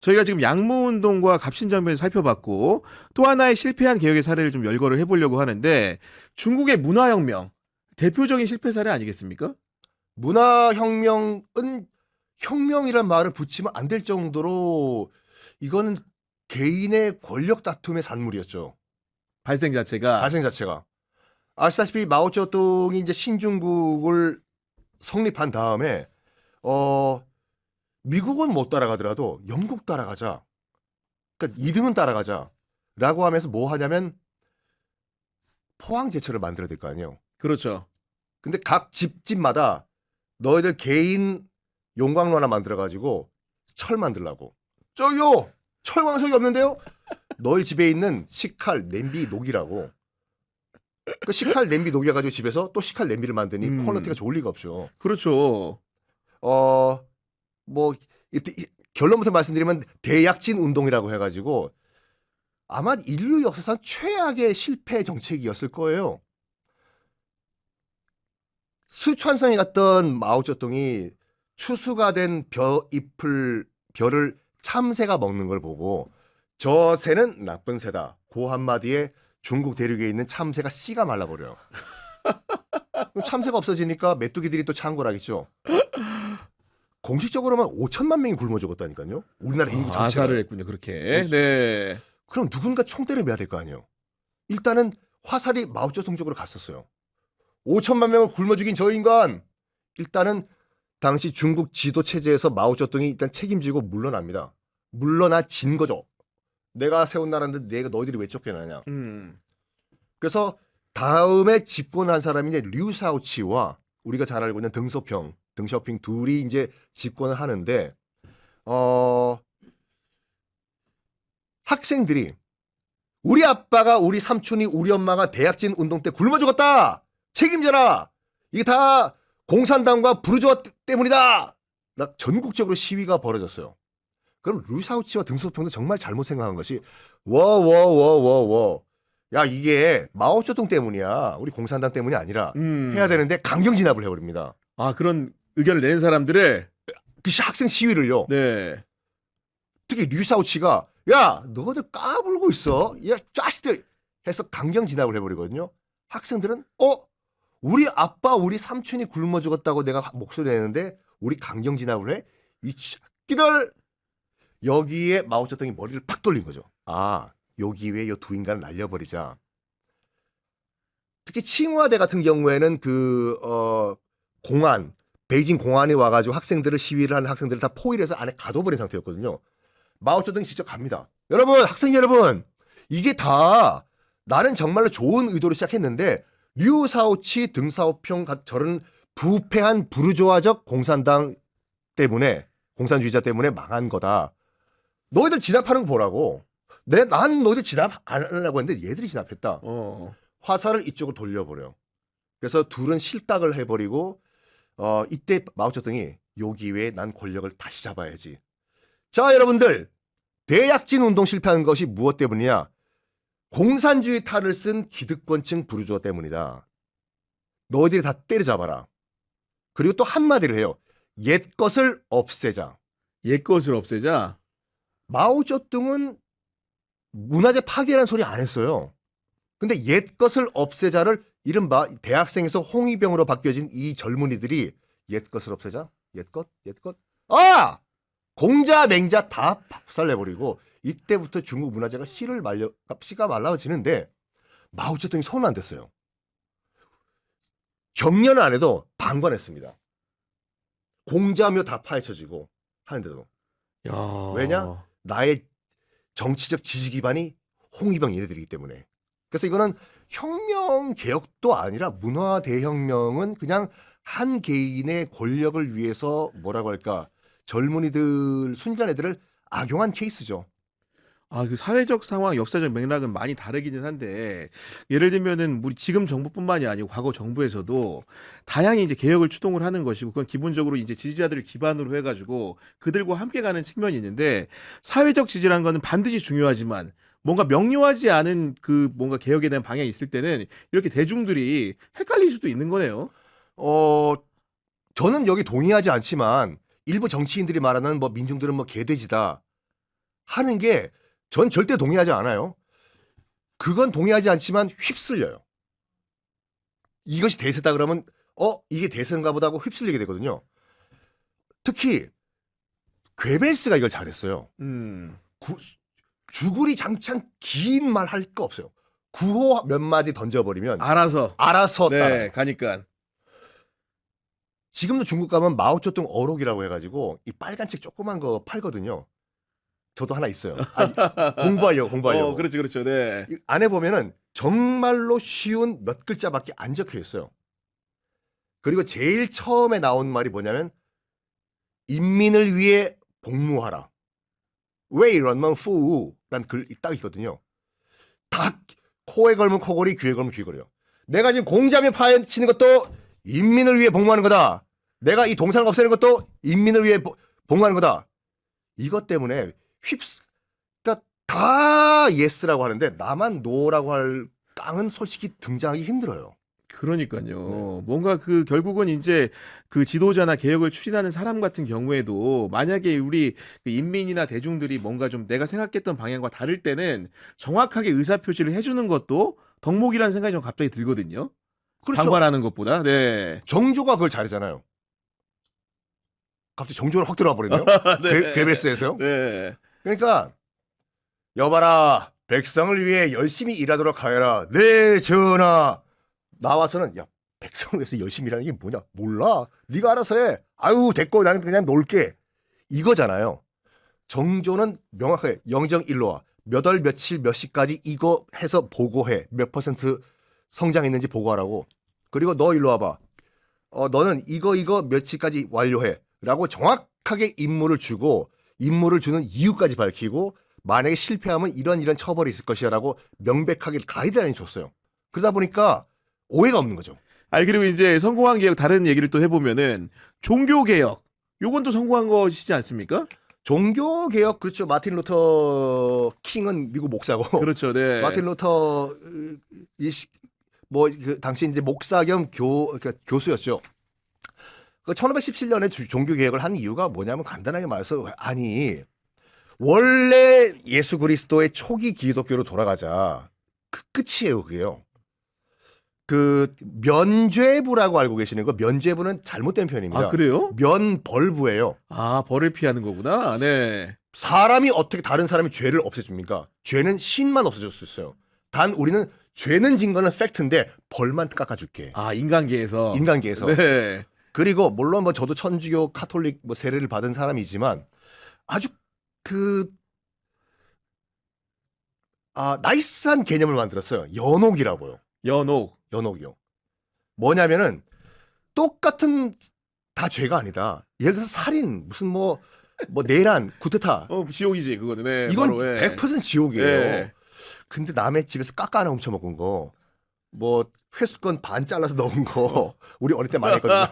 저희가 지금 양무 운동과 갑신정변을 살펴봤고 또 하나의 실패한 개혁의 사례를 좀 열거를 해보려고 하는데 중국의 문화혁명 대표적인 실패 사례 아니겠습니까? 문화혁명은 혁명이란 말을 붙이면 안 될 정도로 이거는 개인의 권력 다툼의 산물이었죠. 발생 자체가 발생 자체가. 아시다시피 마오쩌둥이 이제 신중국을 성립한 다음에 어 미국은 못 따라가더라도 영국 따라가자. 그러니까 2등은 따라가자 라고 하면서 뭐 하냐면 포항 제철을 만들어야 될 거 아니에요. 그렇죠. 근데 각 집집마다 너희들 개인 용광로 하나 만들어 가지고 철 만들라고. 저기요. 철 광석이 없는데요. 너희 집에 있는 식칼, 냄비, 녹이라고. 그 식칼, 냄비, 녹여 가지고 집에서 또 식칼, 냄비를 만드니 음. 퀄리티가 좋을 리가 없죠. 그렇죠. 어, 뭐 이- 이- 결론부터 말씀드리면 대약진 운동이라고 해 가지고 아마 인류 역사상 최악의 실패 정책이었을 거예요. 수천성에 갔던 마오쩌둥이 추수가 된 벼 잎을 벼를 참새가 먹는 걸 보고 저 새는 나쁜 새다. 그 한마디에 중국 대륙에 있는 참새가 씨가 말라버려요. 참새가 없어지니까 메뚜기들이 또 창궐하겠죠. 공식적으로만 5천만 명이 굶어 죽었다니까요. 우리나라 인구 아, 전체가. 아사를 했군요. 그렇게. 네. 그럼 누군가 총대를 매야 될 거 아니에요. 일단은 화살이 마오쩌둥 쪽으로 갔었어요. 5천만 명을 굶어 죽인 저 인간. 일단은 당시 중국 지도 체제에서 마오쩌둥이 일단 책임지고 물러납니다. 물러나진 거죠. 내가 세운 나라인데 내가 너희들이 왜 쫓겨나냐. 음. 그래서 다음에 집권한 사람이 이제 류사오치와 우리가 잘 알고 있는 등소평, 등셔핑 둘이 이제 집권을 하는데 어 학생들이 우리 아빠가 우리 삼촌이 우리 엄마가 대학진 운동 때 굶어 죽었다 책임져라 이게 다 공산당과 부르주아 때문이다 나 전국적으로 시위가 벌어졌어요. 그럼 류사오치와 등소평도 정말 잘못 생각한 것이 워워워워워 야 이게 마오쩌둥 때문이야 우리 공산당 때문이 아니라 음. 해야 되는데 강경 진압을 해버립니다. 아, 그런 의견을 낸 사람들을 그 시- 학생 시위를요. 네. 특히 류사오치가 야 너희들 까불고 있어 야 짜식들 해서 강경 진압을 해버리거든요. 학생들은 어 우리 아빠 우리 삼촌이 굶어 죽었다고 내가 목소리 내는데 우리 강경 진압을 해? 이 새끼들 여기에 마오쩌둥이 머리를 팍 돌린 거죠. 아 여기 위에 이 두 인간을 날려버리자. 특히 칭화대 같은 경우에는 그 어, 공안 베이징 공안에 와가지고 학생들을 시위를 하는 학생들을 다 포위해서 안에 가둬버린 상태였거든요. 마오쩌둥이 직접 갑니다. 여러분 학생 여러분 이게 다 나는 정말로 좋은 의도로 시작했는데 류사오치 등사오평 같 저런 부패한 부르조아적 공산당 때문에 공산주의자 때문에 망한 거다. 너희들 진압하는 거 보라고. 내 난 너희들 진압 안 하려고 했는데 얘들이 진압했다. 어. 화살을 이쪽으로 돌려버려. 그래서 둘은 실각을 해버리고 어 이때 마오쩌둥이 요 기회에 난 권력을 다시 잡아야지. 자 여러분들 대약진 운동 실패한 것이 무엇 때문이냐? 공산주의 탈을 쓴 기득권층 부르주아 때문이다. 너희들이 다 때려잡아라. 그리고 또 한마디를 해요. 옛 것을 없애자. 옛 것을 없애자. 마오쩌둥은 문화재 파괴라는 소리 안 했어요. 근데 옛 것을 없애자를 이른바 대학생에서 홍위병으로 바뀌어진 이 젊은이들이 옛 것을 없애자? 옛 것? 옛 것? 아! 공자, 맹자 다 박살내버리고 이때부터 중국 문화재가 씨를 말려, 씨가 말라지는데 마오쩌둥이 손은 안 댔어요. 경련을 안 해도 방관했습니다. 공자묘 다 파헤쳐지고 하는데도. 야. 왜냐? 나의 정치적 지지 기반이 홍위병 얘네들이기 때문에. 그래서 이거는 혁명 개혁도 아니라 문화 대혁명은 그냥 한 개인의 권력을 위해서 뭐라고 할까 젊은이들 순진한 애들을 악용한 케이스죠. 아, 그 사회적 상황, 역사적 맥락은 많이 다르기는 한데, 예를 들면은, 우리 지금 정부뿐만이 아니고, 과거 정부에서도 다양히 이제 개혁을 추동을 하는 것이고, 그건 기본적으로 이제 지지자들을 기반으로 해가지고, 그들과 함께 가는 측면이 있는데, 사회적 지지라는 거는 반드시 중요하지만, 뭔가 명료하지 않은 그 뭔가 개혁에 대한 방향이 있을 때는, 이렇게 대중들이 헷갈릴 수도 있는 거네요. 어 저는 여기 동의하지 않지만 일부 정치인들이 말하는 뭐 민중들은 뭐 개돼지다. 하는 게 전 절대 동의하지 않아요. 그건 동의하지 않지만 휩쓸려요. 이것이 대세다 그러면 어 이게 대세인가 보다 하고 휩쓸리게 되거든요. 특히 괴벨스가 이걸 잘했어요. 음. 구, 주구리 장창 긴 말 할 거 없어요. 구호 몇 마디 던져버리면 알아서. 알아서 따라. 네, 가니까. 지금도 중국 가면 마오쩌둥 어록이라고 해가지고 이 빨간 책 조그만 거 팔거든요. 저도 하나 있어요. 아니, 공부하려고 공부하려고. 어, 그렇죠, 그렇죠. 네. 이 안에 보면은 정말로 쉬운 몇 글자밖에 안 적혀 있어요. 그리고 제일 처음에 나온 말이 뭐냐면 인민을 위해 복무하라. 왜 이런면 후 란 글이 딱 있거든요. 다 코에 걸면 코걸이, 귀에 걸면 귀걸이요. 내가 지금 공자면 파헤치는 것도 인민을 위해 복무하는 거다. 내가 이 동상을 없애는 것도 인민을 위해 보- 복무하는 거다. 이것 때문에 휩쓰, 그러니까 다 예스라고 하는데 나만 노라고 할 깡은 솔직히 등장하기 힘들어요. 그러니까요. 네. 뭔가 그 결국은 이제 그 지도자나 개혁을 추진하는 사람 같은 경우에도 만약에 우리 그 인민이나 대중들이 뭔가 좀 내가 생각했던 방향과 다를 때는 정확하게 의사 표시를 해주는 것도 덕목이라는 생각이 좀 갑자기 들거든요. 그렇죠. 방관하는 것보다. 네. 정조가 그걸 잘했잖아요. 갑자기 정조를 확 들어와 버리네요. 네. 괴벨스에서요. 네. 그러니까 여봐라 백성을 위해 열심히 일하도록 하여라. 네 전하. 나와서는 야 백성을 위해서 열심히 일하는 게 뭐냐 몰라. 네가 알아서 해. 아유 됐고 나는 그냥 놀게. 이거잖아요. 정조는 명확하게 영정 일로와 몇 월 며칠 몇 시까지 이거 해서 보고해. 몇 퍼센트 성장했는지 보고하라고. 그리고 너 일로 와봐. 어 너는 이거 이거 며칠까지 완료해. 라고 정확하게 임무를 주고 임무를 주는 이유까지 밝히고 만약에 실패하면 이런 이런 처벌이 있을 것이야라고 명백하게 가이드라인 줬어요. 그러다 보니까 오해가 없는 거죠. 아니 그리고 이제 성공한 개혁 다른 얘기를 또 해보면은 종교 개혁. 요건 또 성공한 것이지 않습니까? 종교 개혁 그렇죠. 마틴 루터 킹은 미국 목사고 그렇죠. 네. 마틴 루터 이뭐그 당시 이제 목사 겸교 그러니까 교수였죠. 그 1517년에 종교 개혁을 한 이유가 뭐냐면 간단하게 말해서 아니 원래 예수 그리스도의 초기 기독교로 돌아가자 그 끝이에요 그게요. 그 면죄부라고 알고 계시는 거 면죄부는 잘못된 표현입니다. 아 그래요? 면벌부예요. 아 벌을 피하는 거구나. 네. 사람이 어떻게 다른 사람의 죄를 없애줍니까? 죄는 신만 없애줄 수 있어요. 단 우리는 죄는 진 거는 팩트인데 벌만 깎아줄게. 아 인간계에서. 인간계에서. 네. 그리고 물론 뭐 저도 천주교 카톨릭 뭐 세례를 받은 사람이지만 아주 그 아, 나이스한 개념을 만들었어요. 연옥이라고요. 연옥. 연옥이요. 뭐냐면은 똑같은 다 죄가 아니다. 예를 들어서 살인, 무슨 뭐, 뭐 내란, 구테타. 어 지옥이지 그거는. 네. 이건 바로, 예. 100% 지옥이에요. 예. 근데 남의 집에서 깎아 하나 훔쳐 먹은 거, 뭐 회수권 반 잘라서 넣은 거, 우리 어릴 때 많이 했거든요.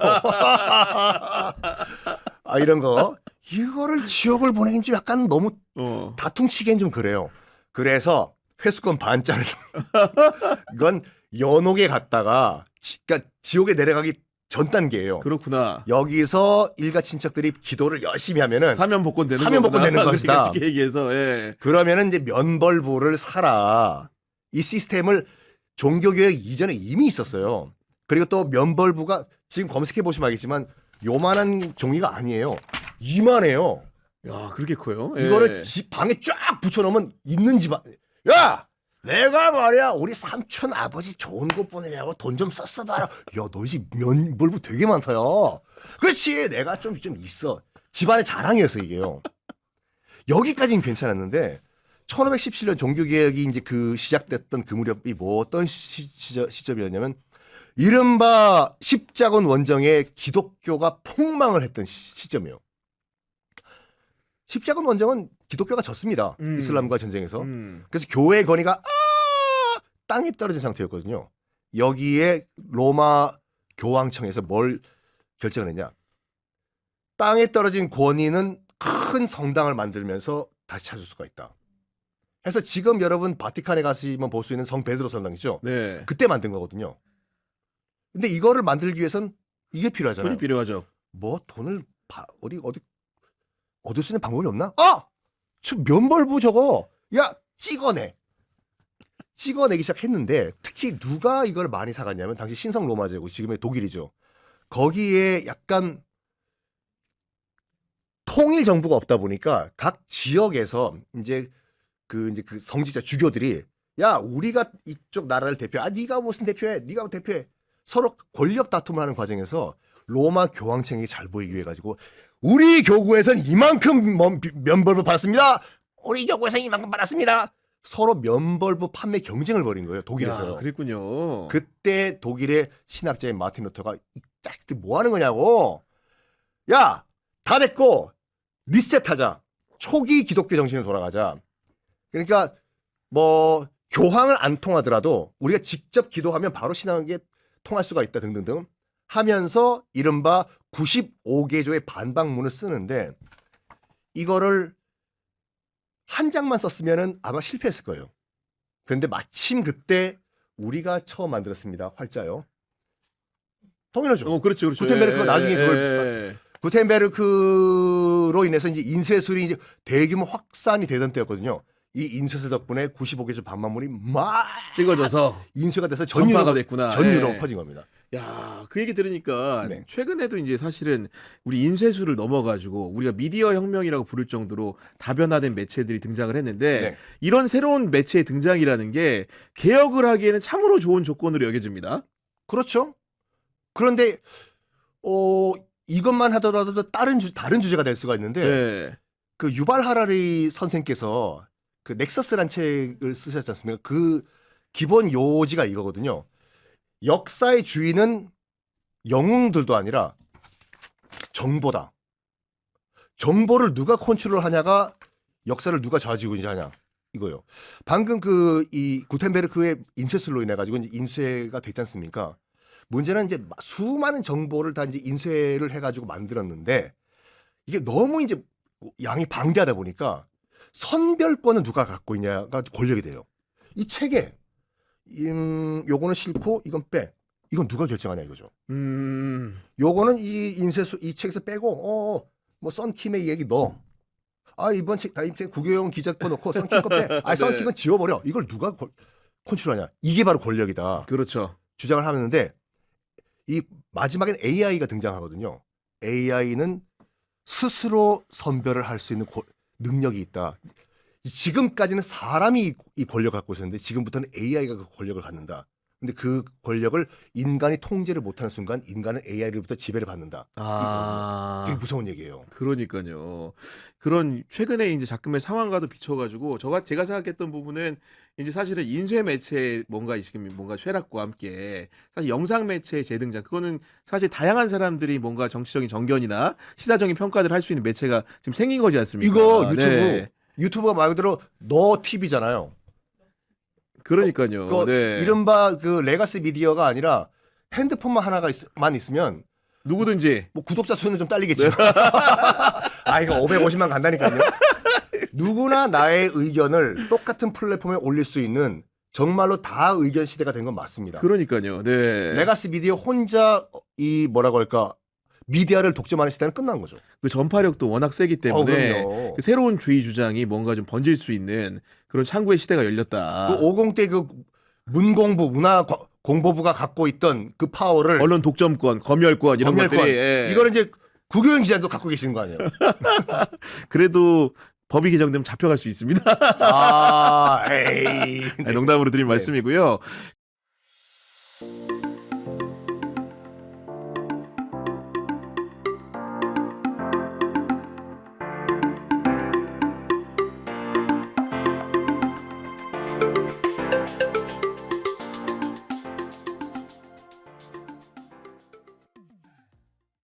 아 이런 거 이거를 지옥을 보내긴 좀 약간 너무 어. 다퉁치기엔 좀 그래요. 그래서 회수권 반 자르는 이건 연옥에 갔다가 지, 그러니까 지옥에 내려가기 전 단계예요. 그렇구나. 여기서 일가 친척들이 기도를 열심히 하면은 사면 복권 되는 사면 복권. 되는 것이다. 그러니까 얘기해서 예. 그러면은 이제 면벌부를 사라. 이 시스템을 종교개혁 이전에 이미 있었어요. 그리고 또 면벌부가 지금 검색해 보시면 알겠지만 요만한 종이가 아니에요. 이만해요. 야 그렇게 커요. 예. 이거를 집 방에 쫙 붙여놓으면 있는 집안. 야, 내가 말이야 우리 삼촌 아버지 좋은 곳 보내려고 돈 좀 썼어 봐라. 야, 너희 집 면벌부 되게 많다 야. 그렇지, 내가 좀 좀 있어. 집안의 자랑이었어 이게요. 여기까지는 괜찮았는데 1517년 종교개혁이 이제 그 시작됐던 그 무렵이 뭐 어떤 시, 시저, 시점이었냐면 이른바 십자군 원정에 기독교가 폭망을 했던 시- 시점이에요. 십자군 원정은 기독교가 졌습니다. 음. 이슬람과 전쟁에서. 음. 그래서 교회 건의가 아 땅에 떨어진 상태였거든요. 여기에 로마 교황청에서 뭘 결정을 했냐? 땅에 떨어진 권위는 큰 성당을 만들면서 다시 찾을 수가 있다. 그래서 지금 여러분 바티칸에 가시면 볼 수 있는 성 베드로 성당이죠. 네. 그때 만든 거거든요. 근데 이거를 만들기 위해선 이게 필요하잖아요. 돈이 필요하죠. 뭐 돈을 바- 어디 어디 얻을 수 있는 방법이 없나? 아 저 면벌부 저거 야 찍어내. 찍어내기 시작했는데 특히 누가 이걸 많이 사갔냐면 당시 신성 로마제고 지금의 독일이죠. 거기에 약간 통일 정부가 없다 보니까 각 지역에서 이제 그 이제 그 성직자 주교들이 야 우리가 이쪽 나라를 대표 아 네가 무슨 대표해 네가 대표해 서로 권력 다툼을 하는 과정에서 로마 교황청이 잘 보이기 위해 가지고 우리 교구에선 이만큼 면- 면벌부 받았습니다. 우리 교구에선 이만큼 받았습니다. 서로 면벌부 판매 경쟁을 벌인 거예요 독일에서요. 야, 그랬군요. 그때 독일의 신학자인 마틴 루터가 이 자식들 뭐 하는 거냐고. 야, 다 됐고 리셋하자. 초기 기독교 정신으로 돌아가자. 그러니까 뭐 교황을 안 통하더라도 우리가 직접 기도하면 바로 신앙에 통할 수가 있다 등등등 하면서 이른바 95개조의 반박문을 쓰는데 이거를 한 장만 썼으면은 아마 실패했을 거예요. 근데 마침 그때 우리가 처음 만들었습니다. 활자요. 통일하죠. 어, 그렇죠, 그렇죠. 구텐베르크가 예, 나중에 예, 그걸 예, 예. 구텐베르크로 인해서 이제 인쇄술이 이제 대규모 확산이 되던 때였거든요. 이 인쇄술 덕분에 95개조 반만물이 막 찍어져서 인쇄가 돼서 전 전파가 유럽 됐구나. 전 예. 유럽 퍼진 겁니다. 야, 그 얘기 들으니까 네. 최근에도 이제 사실은 우리 인쇄술을 넘어가지고 우리가 미디어 혁명이라고 부를 정도로 다변화된 매체들이 등장을 했는데 네. 이런 새로운 매체의 등장이라는 게 개혁을 하기에는 참으로 좋은 조건으로 여겨집니다. 그렇죠. 그런데 어 이것만 하더라도 다른 주, 다른 주제가 될 수가 있는데 네. 그 유발 하라리 선생께서 그 넥서스란 책을 쓰셨지 않습니까? 그 기본 요지가 이거거든요. 역사의 주인은 영웅들도 아니라 정보다. 정보를 누가 컨트롤 하냐가 역사를 누가 좌지고 하냐 이거요. 방금 그 이 구텐베르크의 인쇄술로 인해 가지고 인쇄가 됐지 않습니까? 문제는 이제 수많은 정보를 다 이제 인쇄를 해가지고 만들었는데 이게 너무 이제 양이 방대하다 보니까 선별권은 누가 갖고 있냐가 권력이 돼요. 이 책에 음, 요거는 싫고 이건 빼. 이건 누가 결정하냐 이거죠. 음. 요거는 이 인쇄수 이 책에서 빼고 어 뭐 썬킴의 얘기 넣어. 아 이번 책 다임 책 구교용 기자 거 넣고 썬킴 거 빼. 아 네. 썬킴은 지워버려. 이걸 누가 권- 컨트롤하냐. 이게 바로 권력이다. 그렇죠. 주장을 하는데 이 마지막엔 AI가 등장하거든요. AI는 스스로 선별을 할 수 있는 고- 능력이 있다. 지금까지는 사람이 이- 이 권력을 갖고 있었는데 지금부터는 AI가 그 권력을 갖는다. 근데 그 권력을 인간이 통제를 못하는 순간 인간은 AI로부터 지배를 받는다. 아. 되게 무서운 얘기예요. 그러니까요. 그런 최근에 이제 작품의 상황과도 비춰가지고 저가 제가 생각했던 부분은 이제 사실은 인쇄 매체 뭔가 지금 뭔가 쇠락과 함께 사실 영상 매체의 재등장 그거는 사실 다양한 사람들이 뭔가 정치적인 정견이나 시사적인 평가를 할 수 있는 매체가 지금 생긴 거지 않습니까? 이거 유튜브 네. 유튜브가 말 그대로 너 TV잖아요. 그러니까요. 그 네. 이른바 그 레가시 미디어가 아니라 핸드폰만 하나가 있, 만 있으면 누구든지 뭐 구독자 수는 좀 딸리겠지. 아 이거 550만 간다니까요. 누구나 나의 의견을 똑같은 플랫폼에 올릴 수 있는 정말로 다 의견 시대가 된 건 맞습니다. 그러니까요. 네. 레가시 미디어 혼자 이 뭐라고 할까 미디어를 독점하는 시대는 끝난 거죠. 그 전파력도 워낙 세기 어, 때문에 그럼요. 그 새로운 주의 주장이 뭔가 좀 번질 수 있는 그런 창구의 시대가 열렸다. 그 50대 그 문공부 문화 과- 공보부가 갖고 있던 그 파워를 언론 독점권, 검열권 이런 검열권, 것들이 예. 이거는 이제 구교영 기자도 갖고 계시는 거 아니에요? 그래도 법이 개정되면 잡혀갈 수 있습니다. 아, 에이. 아니, 농담으로 드린 네. 말씀이고요.